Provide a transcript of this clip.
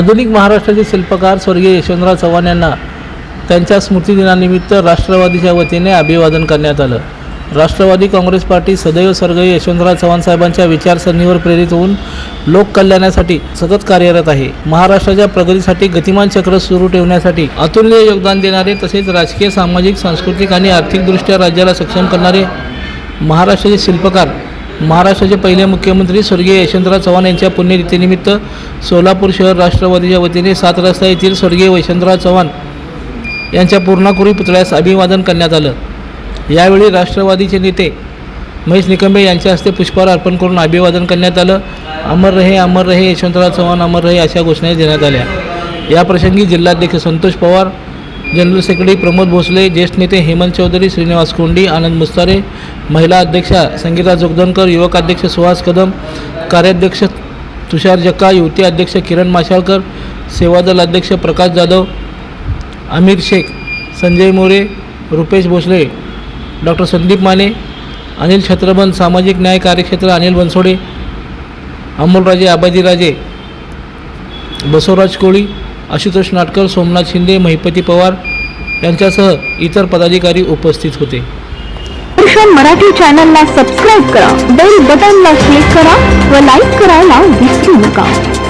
आधुनिक महाराष्ट्राचे शिल्पकार स्वर्गीय यशवंतराव चव्हाण यांना त्यांच्या स्मृतिदिनानिमित्त राष्ट्रवादीच्या वतीने अभिवादन करण्यात आलं. राष्ट्रवादी काँग्रेस पार्टी सदैव स्वर्गीय यशवंतराव चव्हाण साहेबांच्या विचारसरणीवर प्रेरित होऊन लोककल्याणासाठी सतत कार्यरत आहे. महाराष्ट्राच्या प्रगतीसाठी गतिमान चक्र सुरू ठेवण्यासाठी अतुलनीय योगदान देणारे तसेच राजकीय सामाजिक सांस्कृतिक आणि आर्थिकदृष्ट्या राज्याला सक्षम करणारे महाराष्ट्राचे शिल्पकार महाराष्ट्राचे पहिले मुख्यमंत्री स्वर्गीय यशवंतराव चव्हाण यांच्या पुण्यतिथीनिमित्त सोलापूर शहर राष्ट्रवादीच्या वतीने सात रस्ता येथील स्वर्गीय यशवंतराव चव्हाण यांच्या पूर्णाकुरी पुतळ्यास अभिवादन करण्यात आलं. यावेळी राष्ट्रवादीचे नेते महेश निकंबे यांच्या हस्ते पुष्पहार अर्पण करून अभिवादन करण्यात आलं. अमर रहे अमर रहे यशवंतराव चव्हाण अमर रहे अशा घोषणा देण्यात आल्या. याप्रसंगी जिल्हाध्यक्ष संतोष पवार जनरल सेक्रेटरी प्रमोद भोसले ज्येष्ठ नेते हेमंत चौधरी श्रीनिवास कोंडी आनंद मुस्तारे महिला अध्यक्षा संगीता जोगदनकर युवक अध्यक्ष सुहास कदम कार्याध्यक्ष तुषार जक्का युवती अध्यक्ष किरण माशाळकर सेवादल अध्यक्ष प्रकाश जाधव आमिर शेख संजय मोरे रुपेश भोसले डॉक्टर संदीप माने अनिल छत्रबन सामाजिक न्याय कार्यक्षेत्र अनिल बनसोडे अमोलराजे आबाजीराजे बसवराज कोळी आशुतोष नाटकर सोमनाथ शिंदे महिपती पवार यांच्यासह इतर पदाधिकारी उपस्थित होते. दर्शन मराठी चॅनलला सबस्क्राईब करा बेल बटनला क्लिक करा व लाईक करायला विसरू नका.